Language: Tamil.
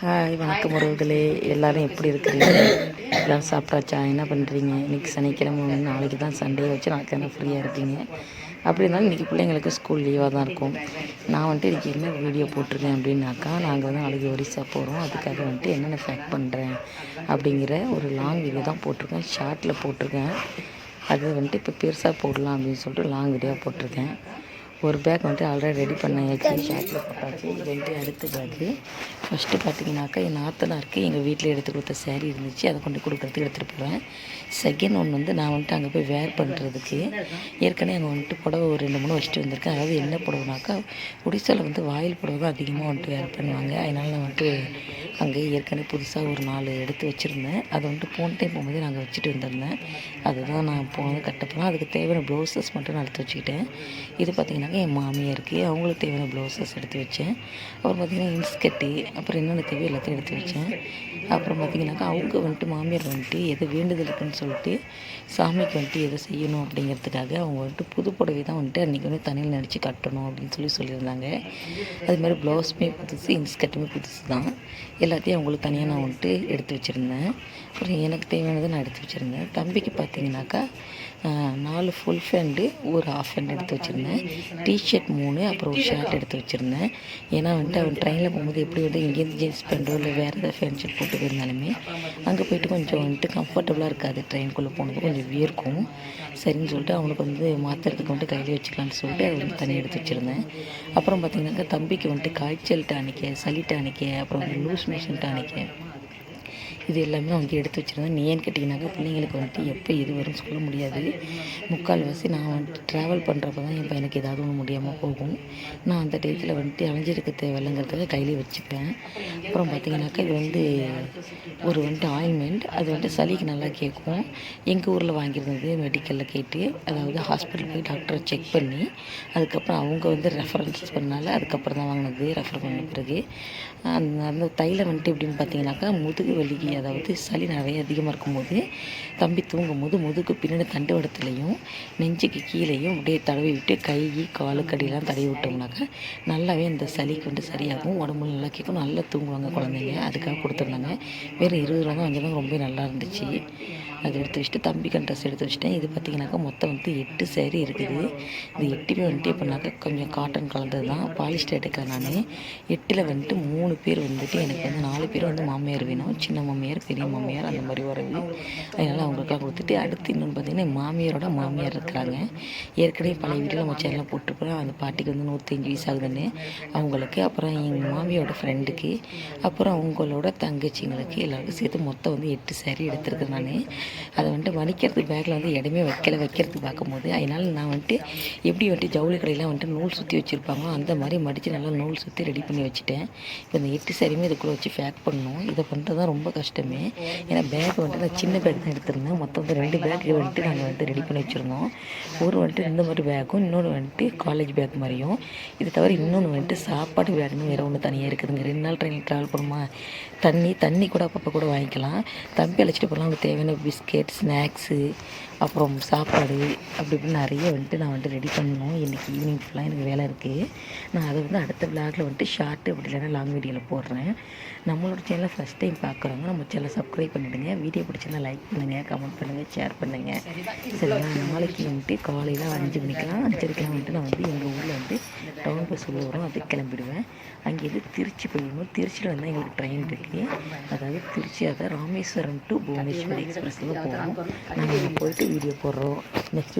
ஹாய் வணக்கம் உறவுகளே. எல்லாரும் எப்படி இருக்கிறீங்க? எல்லோரும் சாப்பிட்டாச்சா? என்ன பண்ணுறீங்க இன்றைக்கி சனிக்கிழமை நாளைக்கு தான் சண்டே. வச்சு நாளைக்கு ஃப்ரீயாக இருப்பீங்க? அப்படி இருந்தாலும் இன்றைக்கி பிள்ளைங்களுக்கு ஸ்கூல் லீவாக தான் இருக்கும். நான் வந்துட்டு இன்றைக்கி என்ன வீடியோ போட்டிருக்கேன் அப்படின்னாக்கா நாங்கள் வந்து நாளைக்கு ஒரிசா போகிறோம் அதுக்காக வந்துட்டு என்னென்ன ஃபேக் பண்ணுறேன் அப்படிங்கிற ஒரு லாங் வீடியோ தான் போட்டிருக்கேன். ஷார்ட்டில் போட்டிருக்கேன். அது வந்துட்டு இப்போ பெருசாக போடலாம் அப்படின்னு சொல்லிட்டு லாங் வீடியோ போட்டிருக்கேன். ஒரு பேக் வந்துட்டு ஆல்ரெடி ரெடி பண்ணியாச்சு. ஷார்ட்டில் போட்டாச்சு. இது வந்துட்டு அடுத்த பேக்கு ஃபஸ்ட்டு பார்த்தீங்கன்னாக்கா என் நாத்தனாருக்கு எங்கள் வீட்டில் எடுத்து கொடுத்த சேரீ இருந்துச்சு. அதை கொண்டு கொடுக்குறதுக்கு எடுத்துகிட்டு போவேன் செகண்ட் ஒன் வந்து நான் வந்துட்டு அங்கே போய் வேர் பண்ணுறதுக்கு ஏற்கனவே அங்கே வந்துட்டு புடவை ஒரு ரெண்டு மூணு வச்சுட்டு வந்திருக்கேன். அதாவது என்ன புடவைனாக்கா ஒடிசாவில் வந்து வாயில் புடவை தான் அதிகமாக வந்துட்டு வேர் பண்ணுவாங்க. அதனால் நான் வந்துட்டு அங்கே ஏற்கனவே புதுசாக ஒரு நாலு எடுத்து வச்சுருந்தேன். அதை வந்துட்டு போன டைம் போகும்போது நாங்கள் வச்சுட்டு வந்திருந்தேன். அதுதான் நான் போனது கட்டப்போனால் அதுக்கு தேவையான ப்ளவுசஸ் மட்டும் நான் எடுத்து வச்சுக்கிட்டேன். இது பார்த்திங்கனாக்கா என் மாமியாருக்கு அவங்களுக்கு தேவையான ப்ளவுசஸ் எடுத்து வச்சேன். அப்புறம் பார்த்திங்கன்னா இன்ஸ்கட்டு அப்புறம் என்னென்ன தேவையோ எல்லாத்தையும் எடுத்து வச்சேன். அப்புறம் பார்த்திங்கனாக்கா அவங்க வந்துட்டு மாமியார் வந்துட்டு எது வேண்டுதல் இருக்குன்னு சொல்லிட்டு சாமிக்கு வந்துட்டு எதை செய்யணும் அப்படிங்கிறதுக்காக அவங்க வந்துட்டு புது புடவை தான் வந்துட்டு அன்றைக்கி வந்து தனியில் நடித்து கட்டணும் அப்படின்னு சொல்லி சொல்லியிருந்தாங்க. அது மாதிரி ப்ளவுஸுமே புதுசு இன்ஸ்கட்டுமே புதுசு தான். எல்லாத்தையும் அவங்களுக்கு தனியாக நான் வந்துட்டு எடுத்து வச்சுருந்தேன். அப்புறம் எனக்கு தேவையானதை நான் எடுத்து வச்சுருந்தேன். தம்பிக்கு பார்த்தீங்கன்னாக்கா நாலு ஃபுல் ஃபேண்டு ஒரு ஆஃப் ஹேண்ட் எடுத்து வச்சுருந்தேன். டிஷர்ட் மூணு அப்புறம் ஒரு ஷர்ட் எடுத்து வச்சுருந்தேன். ஏன்னா வந்துட்டு அவன் ட்ரெயினில் போகும்போது எப்படி வந்து இங்கேருந்து ஜீன்ஸ் பேண்ட்டோ இல்லை வேறு ஏதாவது ஃபேண்ட் ஷர்ட் போட்டு போயிருந்தாலுமே அங்கே போயிட்டு கொஞ்சம் வந்துட்டு கம்ஃபர்டபுளாக இருக்காது ட்ரெயின்குள்ளே போனது. கொஞ்சம் வியர்க்கும். சரின்னு சொல்லிட்டு அவனுக்கு வந்து மாற்றுறதுக்கு வந்துட்டு கையில் வச்சுக்கலான்னு சொல்லிட்டு அதை வந்து தனியாக எடுத்து வச்சுருந்தேன். அப்புறம் பார்த்திங்கனாக்கா தம்பிக்கு வந்துட்டு காய்ச்சல் டானிக்க சளி டானிக்க அப்புறம் வந்து லூஸ் மோஷன் டானிக்க. இது எல்லாமே அவங்க எடுத்து வச்சுருந்தேன் நீ ஏன்னு கேட்டிங்கனாக்கா பிள்ளைங்களுக்கு வந்துட்டு எப்போ எது வரும்னு சொல்ல முடியாது. முக்கால்வாசி நான் வந்துட்டு ட்ராவல் பண்ணுறப்ப தான் என் பையனுக்கு ஏதாவது ஒன்று முடியாமல் போகும். நான் அந்த டயத்தில் வந்துட்டு அலைஞ்சிருக்க தேவையில்லைங்கிறதுக்காக கையிலே வச்சுப்பேன். அப்புறம் பார்த்திங்கனாக்கா இது வந்து ஒரு வந்துட்டு ஆயின்மெண்ட் அது வந்துட்டு சளிக்கு நல்லா கேட்கும். எங்கள் ஊரில் வாங்கியிருந்தது மெடிக்கலில் கேட்டு அதாவது ஹாஸ்பிட்டல் போய் டாக்டரை செக் பண்ணி அதுக்கப்புறம் அவங்க வந்து ரெஃபரன்ஸ் பண்ணால அதுக்கப்புறம் தான் வாங்கினது ரெஃபர் பண்ண பிறகு. அந்த அந்த தைலம் வந்துட்டு எப்படின்னு பார்த்தீங்கன்னாக்கா முதுகு வலிக்கு அதாவது சளி நிறைய அதிகமாக இருக்கும்போது தம்பி தூங்கும் போது முதுகு பின்னாடி தண்டுவடத்துலையும் நெஞ்சுக்கு கீழேயும் அப்படியே தடவி விட்டு கை காலு கடியெல்லாம் தடவி விட்டோம்னாக்கா நல்லாவே இந்த சளிக்கு வந்து சரியாகும். உடம்பு நல்லா கேட்கும். நல்லா தூங்குவாங்க குழந்தைங்க. அதுக்காக கொடுத்துருந்தாங்க. வேறு இருபது ரூபா தான் வாங்கியிருந்தாங்க. ரொம்ப நல்லா இருந்துச்சு. அது எடுத்து வச்சுட்டு தம்பிக்கு ட்ரெஸ் எடுத்து வச்சுட்டேன். இது பார்த்திங்கனாக்கா மொத்தம் வந்து எட்டு சேரீ இருக்குது. இது எட்டுமே வந்துட்டு இப்போனாக்கா கொஞ்சம் காட்டன் கலந்தது தான் பாலிஸ்டர் எடுக்கிறேன் நான். எட்டில் வந்துட்டு மூணு பேர் வந்துட்டு எனக்கு வந்து நாலு பேர் வந்து மாமியார் வேணும். சின்ன மாமியார் பெரிய மாமியார் அந்த மாதிரி வரது அதனால் அவங்களுக்குலாம் கொடுத்துட்டு அடுத்து இன்னொன்று பார்த்திங்கன்னா மாமியாரோட மாமியார் இருக்கிறாங்க ஏற்கனவே பழைய வீட்டில் நம்ம சேனலில் போட்டிருப்போம் அந்த பாட்டிக்கு வந்து நூற்றஞ்சு வயசு ஆகுதுன்னு. அவங்களுக்கு அப்புறம் எங்கள் மாமியோட ஃப்ரெண்டுக்கு அப்புறம் அவங்களோட தங்கச்சிங்களுக்கு எல்லாருக்கும் சேர்த்து மொத்தம் வந்து எட்டு சேரீ எடுத்திருக்கேன் நான். அதை வந்துட்டு மடிக்கிறதுக்கு பேக்கில் வந்து இடமே வைக்கல வைக்கிறதுக்கு பார்க்கும்போது. அதனால் நான் வந்துட்டு எப்படி வந்துட்டு ஜவுளி கடையில் வந்துட்டு நூல் சுற்றி வச்சுருப்பாங்களோ அந்த மாதிரி மடித்து நல்லா நூல் சுற்றி ரெடி பண்ணி வச்சுட்டேன். இப்போ இந்த எட்டு சாரியுமே இதுக்குள்ளே வச்சு பேக் பண்ணணும். இதை பண்ணுறது தான் ரொம்ப கஷ்டமே. ஏன்னா பேக் வந்துட்டு நான் சின்ன பேக் தான் எடுத்திருந்தேன். மொத்தம் வந்து ரெண்டு பேக் வந்துட்டு நாங்கள் வந்துட்டு ரெடி பண்ணி வச்சுருந்தோம். ஒரு வந்துட்டு இந்த மாதிரி பேக்கும் இன்னொன்று வந்துட்டு காலேஜ் பேக் மாதிரியும். இது தவிர இன்னொன்று வந்துட்டு சாப்பாடு பேக்னு வேறு ஒன்று தனியாக இருக்குதுங்க. ரெண்டு நாள் ட்ரெயினில் ட்ராவல் பண்ணுமா தண்ணி தண்ணி கூட அப்பப்போ கூட வாங்கிக்கலாம். தம்பி அழைச்சிட்டு போகலாம் அவங்களுக்கு தேவையான பிஸ்கெட் ஸ்நாக்ஸு அப்புறம் சாப்பாடு அப்படி இப்படின்னு நிறைய வந்துட்டு நான் வந்துட்டு ரெடி பண்ணணும். இன்றைக்கி ஈவினிங் ஃபுல்லாக எனக்கு வேலை இருக்குது நான் அதை வந்து அடுத்த விளாகில் வந்துட்டு ஷார்ட்டு அப்படி இல்லைன்னா லாங் வீடியோவில் போடுறேன். நம்மளோட சேனலை ஃபஸ்ட் டைம் பார்க்குறவங்க நம்ம சேனலை சப்ஸ்கிரைப் பண்ணிவிடுங்க வீடியோ பிடிச்சிருந்தா லைக் பண்ணுங்கள் கமெண்ட் பண்ணுங்கள் ஷேர் பண்ணுங்கள் சரிங்களா நாளைக்கு வந்துட்டு காலையில் அஞ்சு மணிக்கெலாம் அஞ்சரைக்கெலாம் வந்துட்டு நான் வந்து எங்கள் ஊரில் வந்து டவுன் பஸ் உள்ள வரும். அதுக்கு கிளம்பிடுவேன். அங்கேருந்து திருச்சி போயிடணும். திருச்சியில் வந்து எங்களுக்கு ட்ரெயின் இருக்குது அதாவது திருச்சி அதை ராமேஸ்வரம் டு புவனேஸ்வரி எக்ஸ்பிரஸில் போகிறோம் நாங்கள் போயிட்டு வீடியோ போடுறோம். நெக்ஸ்ட்